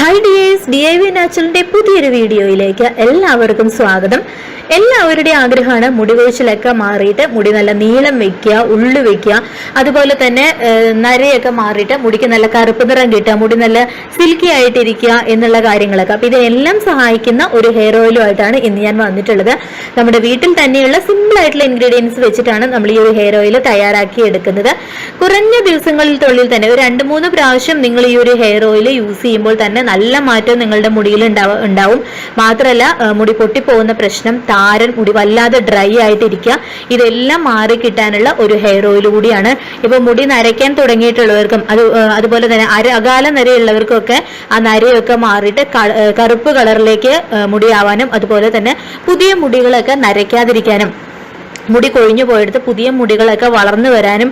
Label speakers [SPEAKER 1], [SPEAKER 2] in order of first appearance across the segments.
[SPEAKER 1] Hi dears D I V നാച്ചുറലിന്റെ പുതിയൊരു വീഡിയോയിലേക്ക് എല്ലാവർക്കും സ്വാഗതം. എല്ലാവരുടെയും ആഗ്രഹമാണ് മുടി കൊഴിച്ചിലൊക്കെ മാറിയിട്ട് മുടി നല്ല നീളം വെക്കുക ഉള്ളു വെക്കുക. അതുപോലെ തന്നെ നരയൊക്കെ മാറിയിട്ട് മുടിക്ക് നല്ല കറുപ്പ് നിറം കിട്ടുക മുടി നല്ല സിൽക്കി ആയിട്ടിരിക്കുക എന്നുള്ള കാര്യങ്ങളൊക്കെ. അപ്പൊ ഇതെല്ലാം സഹായിക്കുന്ന ഒരു ഹെയർ ഓയിലുമായിട്ടാണ് ഇന്ന് ഞാൻ വന്നിട്ടുള്ളത്. നമ്മുടെ വീട്ടിൽ തന്നെയുള്ള സിമ്പിൾ ആയിട്ടുള്ള ഇൻഗ്രീഡിയൻസ് വെച്ചിട്ടാണ് നമ്മൾ ഈ ഒരു ഹെയർ ഓയിൽ തയ്യാറാക്കി എടുക്കുന്നത്. കുറഞ്ഞ ദിവസങ്ങളിൽ തൊള്ളിൽ തന്നെ ഒരു രണ്ട് മൂന്ന് പ്രാവശ്യം നിങ്ങൾ ഈ ഒരു ഹെയർ ഓയിൽ യൂസ് ചെയ്യുമ്പോൾ തന്നെ നല്ല മാറ്റം നിങ്ങളുടെ മുടിയിൽ ഉണ്ടാവ- മാത്രമല്ല മുടി പൊട്ടിപ്പോകുന്ന പ്രശ്നം താരൻ മുടി വല്ലാതെ ഡ്രൈ ആയിട്ടിരിക്കുക ഇതെല്ലാം മാറി കിട്ടാനുള്ള ഒരു ഹെയർ ഓയിൽ കൂടിയാണ്. ഇപ്പൊ മുടി നരയ്ക്കാൻ തുടങ്ങിയിട്ടുള്ളവർക്കും അത് അതുപോലെ തന്നെ അര അകാല നരയുള്ളവർക്കൊക്കെ ആ നരയൊക്കെ മാറിയിട്ട് കറുപ്പ് കളറിലേക്ക് മുടിയാവാനും അതുപോലെ തന്നെ പുതിയ മുടികളൊക്കെ നരയ്ക്കാതിരിക്കാനും മുടി കൊഴിഞ്ഞു പോയെടുത്ത് പുതിയ മുടികളൊക്കെ വളർന്നു വരാനും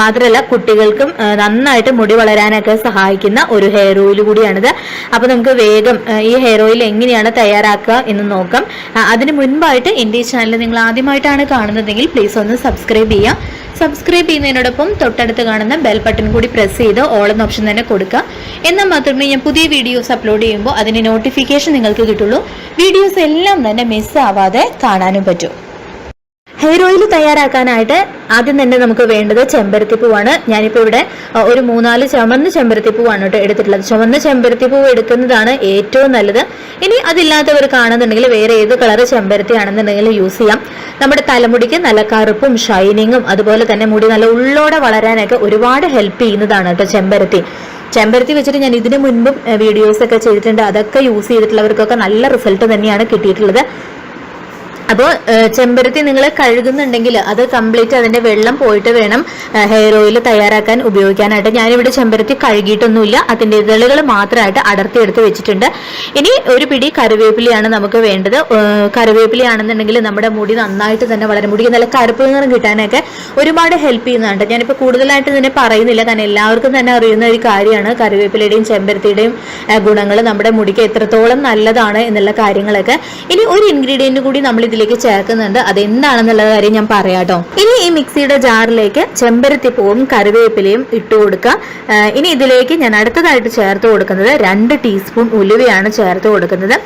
[SPEAKER 1] മാത്രമല്ല കുട്ടികൾക്കും നന്നായിട്ട് മുടി വളരാനൊക്കെ സഹായിക്കുന്ന ഒരു ഹെയർ ഓയിൽ കൂടിയാണിത്. അപ്പോൾ നമുക്ക് വേഗം ഈ ഹെയർ ഓയിൽ എങ്ങനെയാണ് തയ്യാറാക്കുക എന്ന് നോക്കാം. അതിന് മുൻപായിട്ട് എന്റെ ഈ ചാനൽ നിങ്ങൾ ആദ്യമായിട്ടാണ് കാണുന്നതെങ്കിൽ പ്ലീസ് ഒന്ന് സബ്സ്ക്രൈബ് ചെയ്യാം സബ്സ്ക്രൈബ് ചെയ്യുന്നതിനോടൊപ്പം തൊട്ടടുത്ത് കാണുന്ന ബെൽ ബട്ടൺ കൂടി പ്രസ് ചെയ്ത് ഓൾ എന്ന ഓപ്ഷൻ തന്നെ കൊടുക്കുക. എന്നാൽ മാത്രമേ ഞാൻ പുതിയ വീഡിയോസ് അപ്ലോഡ് ചെയ്യുമ്പോൾ അതിന് നോട്ടിഫിക്കേഷൻ നിങ്ങൾക്ക് കിട്ടുള്ളൂ. വീഡിയോസ് എല്ലാം തന്നെ മിസ്സാവാതെ കാണാനും പറ്റും. ഹെയർ ഓയിൽ തയ്യാറാക്കാനായിട്ട് ആദ്യം തന്നെ നമുക്ക് വേണ്ടത് ചെമ്പരത്തി പൂവാണ്. ഞാനിപ്പോൾ ഇവിടെ ഒരു മൂന്നാൽ ചുമന്ന ചെമ്പരത്തി പൂവാണ് കേട്ടോ എടുത്തിട്ടുള്ളത്. ചുമന്ന ചെമ്പരത്തി പൂവ് എടുക്കുന്നതാണ് ഏറ്റവും നല്ലത്. ഇനി അതില്ലാത്തവർ കാണുന്നുണ്ടെങ്കിൽ വേറെ ഏത് കളർ ചെമ്പരത്തി ആണെന്നുണ്ടെങ്കിൽ യൂസ് ചെയ്യാം. നമ്മുടെ തലമുടിക്ക് നല്ല കറുപ്പും ഷൈനിങ്ങും അതുപോലെ തന്നെ മുടി നല്ല ഉള്ളോടെ വളരാനൊക്കെ ഒരുപാട് ഹെൽപ്പ് ചെയ്യുന്നതാണ് കേട്ടോ ചെമ്പരത്തി. ചെമ്പരത്തി വെച്ചിട്ട് ഞാൻ ഇതിനു മുൻപും വീഡിയോസ് ഒക്കെ ചെയ്തിട്ടുണ്ട്. അതൊക്കെ യൂസ് ചെയ്തിട്ടുള്ളവർക്കൊക്കെ നല്ല റിസൾട്ട് തന്നെയാണ് കിട്ടിയിട്ടുള്ളത്. അപ്പോൾ ചെമ്പരത്തി നിങ്ങൾ കഴുകുന്നുണ്ടെങ്കിൽ അത് കംപ്ലീറ്റ് അതിന്റെ വെള്ളം പോയിട്ട് വേണം ഹെയർ ഓയിൽ തയ്യാറാക്കാൻ ഉപയോഗിക്കാനായിട്ട്. ഞാനിവിടെ ചെമ്പരത്തി കഴുകിയിട്ടൊന്നുമില്ല. അതിന്റെ ഇതളുകൾ മാത്രമായിട്ട് അടർത്തിയെടുത്ത് വെച്ചിട്ടുണ്ട്. ഇനി ഒരു പിടി കറിവേപ്പിലയാണ് നമുക്ക് വേണ്ടത്. കറിവേപ്പിലയാണെന്നുണ്ടെങ്കിൽ നമ്മുടെ മുടി നന്നായിട്ട് തന്നെ വളരെ. മുടി നല്ല കറുപ്പ് നിറം കിട്ടാനൊക്കെ ഒരുപാട് ഹെൽപ്പ് ചെയ്യുന്നുണ്ട്. ഞാനിപ്പോൾ കൂടുതലായിട്ട് ഇതിനെ പറയുന്നില്ല. കാരണം എല്ലാവർക്കും തന്നെ അറിയുന്ന ഒരു കാര്യമാണ്. കറിവേപ്പിലയുടെയും ചെമ്പരത്തിയുടെയും ഗുണങ്ങൾ നമ്മുടെ മുടിക്ക് എത്രത്തോളം നല്ലതാണ് എന്നുള്ള കാര്യങ്ങളൊക്കെ. ഇനി ഒരു ഇൻഗ്രീഡിയന്റ് കൂടി നമ്മൾ ഇതിലേക്ക് ചേർക്കുന്നുണ്ട്. അതെന്താണെന്നുള്ള കാര്യം ഞാൻ പറയാട്ടോ ഇനി ഈ മിക്സിയുടെ ജാറിലേക്ക് ചെമ്പരത്തിപ്പൂവും കറിവേപ്പിലയും ഇട്ട് കൊടുക്കുക. ഇനി ഇതിലേക്ക് ഞാൻ അടുത്തതായിട്ട് ചേർത്ത് കൊടുക്കുന്നത് രണ്ട് ടീസ്പൂൺ ഉലുവയാണ് ചേർത്ത് കൊടുക്കുന്നത്.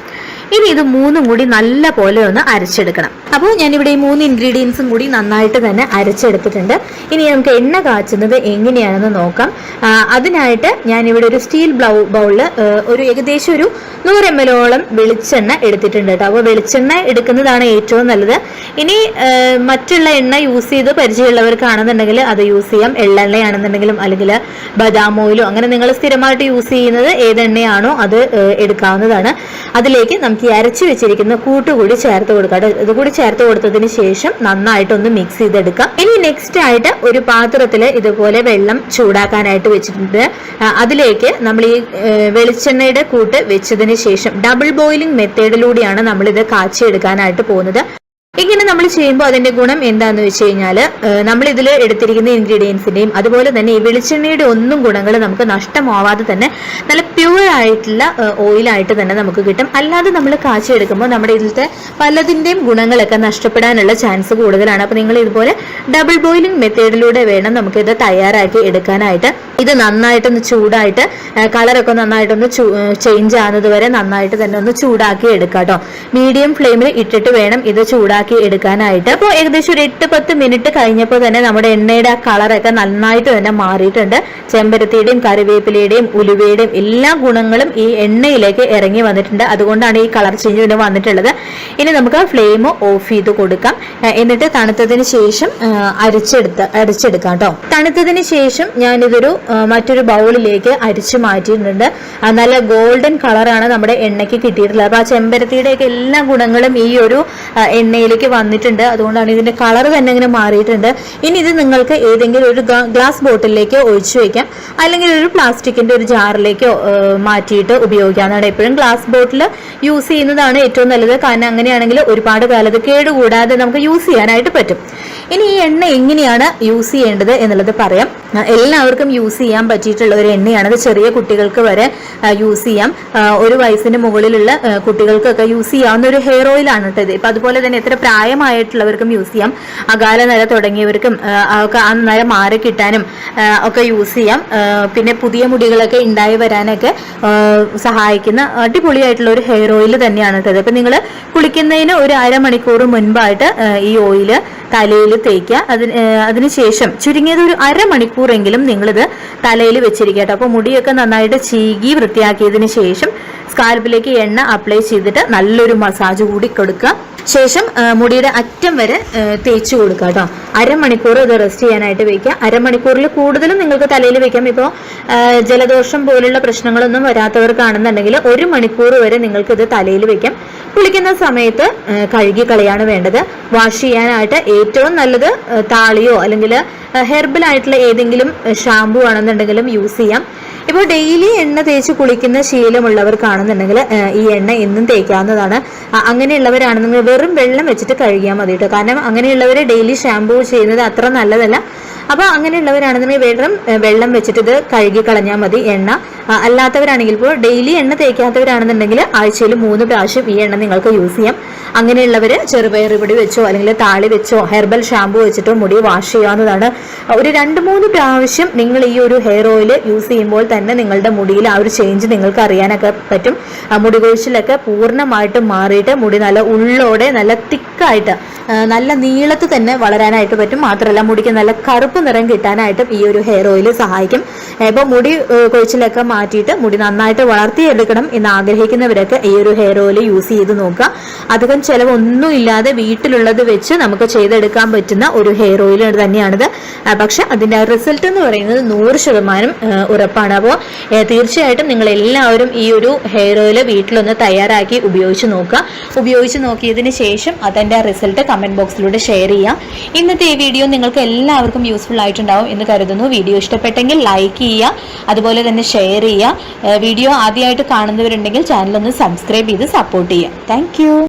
[SPEAKER 1] ഇനി ഇത് മൂന്നും കൂടി നല്ല പോലെ ഒന്ന് അരച്ചെടുക്കണം. അപ്പോൾ ഞാനിവിടെ ഈ മൂന്ന് ഇൻഗ്രീഡിയൻസും കൂടി നന്നായിട്ട് തന്നെ അരച്ചെടുത്തിട്ടുണ്ട്. ഇനി നമുക്ക് എണ്ണ കാച്ചുന്നത് എങ്ങനെയാണെന്ന് നോക്കാം. അതിനായിട്ട് ഞാനിവിടെ ഒരു സ്റ്റീൽ ബ്ലൗ ബൗളിൽ ഒരു ഏകദേശം ഒരു നൂറ് എം ഓളം വെളിച്ചെണ്ണ എടുത്തിട്ടുണ്ട് കേട്ടോ. അപ്പോൾ വെളിച്ചെണ്ണ എടുക്കുന്നതാണ് ഏറ്റവും നല്ലത്. ഇനി മറ്റുള്ള എണ്ണ യൂസ് ചെയ്ത് പരിചയമുള്ളവർക്കാണെന്നുണ്ടെങ്കിൽ അത് യൂസ് ചെയ്യാം. എള്ളെണ്ണയാണെന്നുണ്ടെങ്കിലും അല്ലെങ്കിൽ ബദാം ഓയിലോ അങ്ങനെ നിങ്ങൾ സ്ഥിരമായിട്ട് യൂസ് ചെയ്യുന്നത് ഏതെണ്ണയാണോ അത് എടുക്കാവുന്നതാണ്. അതിലേക്ക് നമുക്ക് ഈ വെച്ചിരിക്കുന്ന കൂട്ടുകൂടി ചേർത്ത് കൊടുക്കാം. ഇത് കൂടി ചേർത്ത് കൊടുത്തതിന് ശേഷം നന്നായിട്ടൊന്ന് മിക്സ് ചെയ്തെടുക്കാം ഇനി നെക്സ്റ്റ് ആയിട്ട് ഒരു പാത്രത്തിൽ ഇതുപോലെ വെള്ളം ചൂടാക്കാനായിട്ട് വെച്ചിട്ടുണ്ട്. അതിലേക്ക് നമ്മൾ ഈ വെളിച്ചെണ്ണയുടെ കൂട്ട് വെച്ചതിന് ശേഷം ഡബിൾ ബോയിലിംഗ് മെത്തേഡിലൂടെയാണ് നമ്മൾ ഇത് കാച്ചിയെടുക്കാനായിട്ട് പോകുന്നത്. കാണുന്നത് ഇങ്ങനെ നമ്മൾ ചെയ്യുമ്പോൾ അതിന്റെ ഗുണം എന്താന്ന് വെച്ച് കഴിഞ്ഞാൽ നമ്മൾ ഇതിൽ എടുത്തിരിക്കുന്ന ഇൻഗ്രീഡിയൻസിന്റെയും അതുപോലെ തന്നെ ഈ വെളിച്ചെണ്ണയുടെ ഒന്നും ഗുണങ്ങൾ നമുക്ക് നഷ്ടമാവാതെ തന്നെ നല്ല പ്യുവർ ആയിട്ടുള്ള ഓയിലായിട്ട് തന്നെ നമുക്ക് കിട്ടും. അല്ലാതെ നമ്മൾ കാച്ചിയെടുക്കുമ്പോൾ നമ്മുടെ ഇതിലത്തെ പലതിന്റെയും ഗുണങ്ങളൊക്കെ നഷ്ടപ്പെടാനുള്ള ചാൻസ് കൂടുതലാണ്. അപ്പോൾ നിങ്ങൾ ഇതുപോലെ ഡബിൾ ബോയിലിംഗ് മെത്തേഡിലൂടെ വേണം നമുക്കിത് തയ്യാറാക്കി എടുക്കാനായിട്ട്. ഇത് നന്നായിട്ടൊന്ന് ചൂടായിട്ട് കളറൊക്കെ നന്നായിട്ടൊന്ന് ചേഞ്ച് ആകുന്നത് വരെ നന്നായിട്ട് തന്നെ ഒന്ന് ചൂടാക്കി എടുക്കാം കേട്ടോ മീഡിയം ഫ്ലെയിമിൽ ഇട്ടിട്ട് വേണം ഇത് ചൂടാക്കി എടുക്കാനായിട്ട്. അപ്പോൾ ഏകദേശം ഒരു എട്ട് പത്ത് മിനിറ്റ് കഴിഞ്ഞപ്പോൾ തന്നെ നമ്മുടെ എണ്ണയുടെ ആ കളറൊക്കെ നന്നായിട്ട് തന്നെ മാറിയിട്ടുണ്ട്. ചെമ്പരത്തിയുടെയും കറിവേപ്പിലയുടെയും ഉലുവയുടെയും എല്ലാ ഗുണങ്ങളും ഈ എണ്ണയിലേക്ക് ഇറങ്ങി വന്നിട്ടുണ്ട്. അതുകൊണ്ടാണ് ഈ കളർ ചേഞ്ച് പിന്നെ വന്നിട്ടുള്ളത്. ഇനി നമുക്ക് ഫ്ലെയിം ഓഫ് ചെയ്ത് കൊടുക്കാം. എന്നിട്ട് തണുത്തതിന് ശേഷം അരിച്ചെടുത്ത് അരിച്ചെടുക്കാം കേട്ടോ. തണുത്തതിന് ശേഷം ഞാനിതൊരു മറ്റൊരു ബൗളിലേക്ക് അരിച്ചു മാറ്റിയിട്ടുണ്ട്. നല്ല ഗോൾഡൻ കളറാണ് നമ്മുടെ എണ്ണയ്ക്ക് കിട്ടിയിട്ടുള്ളത്. അപ്പോൾ ആ ചെമ്പരത്തിയുടെയൊക്കെ എല്ലാ ഗുണങ്ങളും ഈ ഒരു ആ, എണ്ണയിലേക്ക് വന്നിട്ടുണ്ട്. അതുകൊണ്ടാണ് ഇതിന്റെ കളർ തന്നെ ഇങ്ങനെ മാറിയിട്ടുണ്ട്. ഇനി ഇത് നിങ്ങൾക്ക് ഏതെങ്കിലും ഒരു ഗ്ലാസ് ബോട്ടിലേക്ക് ഒഴിച്ചു വെക്കാം. അല്ലെങ്കിൽ ഒരു പ്ലാസ്റ്റിക്കിന്റെ ഒരു ജാറിലേക്ക് മാറ്റിയിട്ട് ഉപയോഗിക്കാവുന്നതാണ്. എപ്പോഴും ഗ്ലാസ് ബോട്ടിൽ യൂസ് ചെയ്യുന്നതാണ് ഏറ്റവും നല്ലത്. കാരണം അങ്ങനെയാണെങ്കിൽ ഒരുപാട് കാലത്ത് കേടുകൂടാതെ നമുക്ക് യൂസ് ചെയ്യാനായിട്ട് പറ്റും. ഇനി ഈ എണ്ണ എങ്ങനെയാണ് യൂസ് ചെയ്യേണ്ടത് എന്നുള്ളത് പറയാം. എല്ലാവർക്കും യൂസ് ചെയ്യാൻ പറ്റിയിട്ടുള്ള ഒരു എണ്ണയാണ് അത് ചെറിയ കുട്ടികൾക്ക് വരെ യൂസ് ചെയ്യാം. ഒരു വയസ്സിന് മുകളിലുള്ള കുട്ടികൾക്കൊക്കെ യൂസ് ചെയ്യാവുന്ന ഒരു ഹെയർ ഓയിലാണ് കേട്ടോ ഇത്. ഇപ്പൊ അതുപോലെ തന്നെ എത്ര പ്രായമായിട്ടുള്ളവർക്കും യൂസ് ചെയ്യാം. അകാല നര തുടങ്ങിയവർക്കും ഒക്കെ ആ നര മാറി കിട്ടാനും ഒക്കെ യൂസ് ചെയ്യാം. പിന്നെ പുതിയ മുടികളൊക്കെ ഉണ്ടായി വരാനൊക്കെ സഹായിക്കുന്ന അടിപൊളിയായിട്ടുള്ള ഒരു ഹെയർ ഓയിൽ തന്നെയാണ് കേട്ടത് അപ്പൊ നിങ്ങൾ കുളിക്കുന്നതിന് ഒരു അരമണിക്കൂർ മുൻപായിട്ട് ഈ ഓയിൽ തലയിൽ തേക്കുക. അതിന് അതിനുശേഷം ചുരുങ്ങിയത് ഒരു അരമണിക്കൂറെങ്കിലും നിങ്ങളിത് തലയിൽ വെച്ചിരിക്കുക കേട്ടോ. അപ്പോൾ മുടിയൊക്കെ നന്നായിട്ട് ചീകി വൃത്തിയാക്കിയതിന് ശേഷം സ്കാൽപ്പിലേക്ക് എണ്ണ അപ്ലൈ ചെയ്തിട്ട് നല്ലൊരു മസാജ് കൂടി കൊടുക്കുക. ശേഷം മുടിയുടെ അറ്റം വരെ തേച്ച് കൊടുക്കുക കേട്ടോ. അരമണിക്കൂർ ഇത് റെസ്റ്റ് ചെയ്യാനായിട്ട് വെക്കുക. അരമണിക്കൂറിൽ കൂടുതലും നിങ്ങൾക്ക് തലയിൽ വെക്കാം. ഇപ്പോൾ ജലദോഷം പോലുള്ള പ്രശ്നങ്ങളൊന്നും വരാത്തവർക്കാണെന്നുണ്ടെങ്കിൽ ഒരു മണിക്കൂർ വരെ നിങ്ങൾക്ക് ഇത് തലയിൽ വെക്കാം. കുളിക്കുന്ന സമയത്ത് കഴുകി കളയാണ് വേണ്ടത്. വാഷ് ചെയ്യാനായിട്ട് ഏറ്റവും നല്ലത് താളിയോ അല്ലെങ്കിൽ ഹെർബൽ ആയിട്ടുള്ള ഏതെങ്കിലും ഷാമ്പു ആണെന്നുണ്ടെങ്കിലും യൂസ് ചെയ്യാം. ഇപ്പോൾ ഡെയിലി എണ്ണ തേച്ച് കുളിക്കുന്ന ശീലമുള്ളവർക്കാണെന്നുണ്ടെങ്കിൽ ഈ എണ്ണ എന്നും തേക്കാവുന്നതാണ്. അങ്ങനെയുള്ളവരാണെന്നുണ്ടെങ്കിൽ വെറും വെള്ളം വെച്ചിട്ട് കഴുകിയാൽ മതി കേട്ടോ. കാരണം അങ്ങനെയുള്ളവർ ഡെയിലി ഷാമ്പു ചെയ്യുന്നത് അത്ര നല്ലതല്ല. അപ്പോൾ അങ്ങനെയുള്ളവരാണെന്നുണ്ടെങ്കിൽ വെറും വെള്ളം വെച്ചിട്ട് ഇത് കഴുകി കളഞ്ഞാൽ മതി എണ്ണ. അല്ലാത്തവരാണെങ്കിൽ ഇപ്പോൾ ഡെയിലി എണ്ണ തേക്കാത്തവരാണെന്നുണ്ടെങ്കിൽ ആഴ്ചയിൽ മൂന്ന് പ്രാവശ്യം ഈ എണ്ണ നിങ്ങൾക്ക് യൂസ് ചെയ്യാം. അങ്ങനെയുള്ളവർ ചെറുപയർ ഇവിടെ വെച്ചോ അല്ലെങ്കിൽ താളി വെച്ചോ ഹെർബൽ ഷാമ്പു വെച്ചിട്ടോ മുടി വാഷ് ചെയ്യാവുന്നതാണ്. ഒരു രണ്ട് മൂന്ന് പ്രാവശ്യം നിങ്ങൾ ഈ ഒരു ഹെയർ ഓയിൽ യൂസ് ചെയ്യുമ്പോൾ തന്നെ നിങ്ങളുടെ മുടിയിൽ ആ ഒരു ചേഞ്ച് നിങ്ങൾക്ക് അറിയാനൊക്കെ പറ്റും. മുടി കൊഴിച്ചിലൊക്കെ പൂർണമായിട്ടും മാറിയിട്ട് മുടി നല്ല ഉള്ളോടെ നല്ല തിക്കായിട്ട് നല്ല നീളത്ത് തന്നെ വളരാനായിട്ട് പറ്റും. മാത്രമല്ല മുടിക്ക് നല്ല കറുപ്പ് നിറം കിട്ടാനായിട്ടും ഈ ഒരു ഹെയർ ഓയിൽ സഹായിക്കും. ഇപ്പോൾ മുടി കൊഴിച്ചിലൊക്കെ മാറ്റിയിട്ട് മുടി നന്നായിട്ട് വളർത്തിയെടുക്കണം എന്ന് ആഗ്രഹിക്കുന്നവരൊക്കെ ഈ ഒരു ഹെയർ ഓയിൽ യൂസ് ചെയ്ത് നോക്കുക. അധികം ചിലവൊന്നും ഇല്ലാതെ വീട്ടിലുള്ളത് വെച്ച് നമുക്ക് ചെയ്തെടുക്കാൻ പറ്റുന്ന ഒരു ഹെയർ ഓയിൽ തന്നെയാണിത്. പക്ഷെ അതിന്റെ റിസൾട്ട് എന്ന് പറയുന്നത് നൂറ് ശതമാനം ഉറപ്പാണ്. അപ്പോൾ തീർച്ചയായിട്ടും നിങ്ങൾ എല്ലാവരും ഈ ഒരു ഹെയർ ഓയിൽ വീട്ടിലൊന്ന് തയ്യാറാക്കി ഉപയോഗിച്ച് നോക്കുക. ഉപയോഗിച്ച് നോക്കിയതിന് ശേഷം അതിന്റെ റിസൾട്ട് കമന്റ് ബോക്സിലൂടെ ഷെയർ ചെയ്യാം. ഇന്നത്തെ ഈ വീഡിയോ നിങ്ങൾക്ക് എല്ലാവർക്കും യൂസ്ഫുൾ ആയിട്ടുണ്ടാവും എന്ന് കരുതുന്നു. വീഡിയോ ഇഷ്ടപ്പെട്ടെങ്കിൽ ലൈക്ക് ചെയ്യുക. അതുപോലെ തന്നെ ഷെയർ ചെയ്യുക. വീഡിയോ ആദ്യമായിട്ട് കാണുന്നവരുണ്ടെങ്കിൽ ചാനലൊന്ന് സബ്സ്ക്രൈബ് ചെയ്ത് സപ്പോർട്ട് ചെയ്യുക. താങ്ക്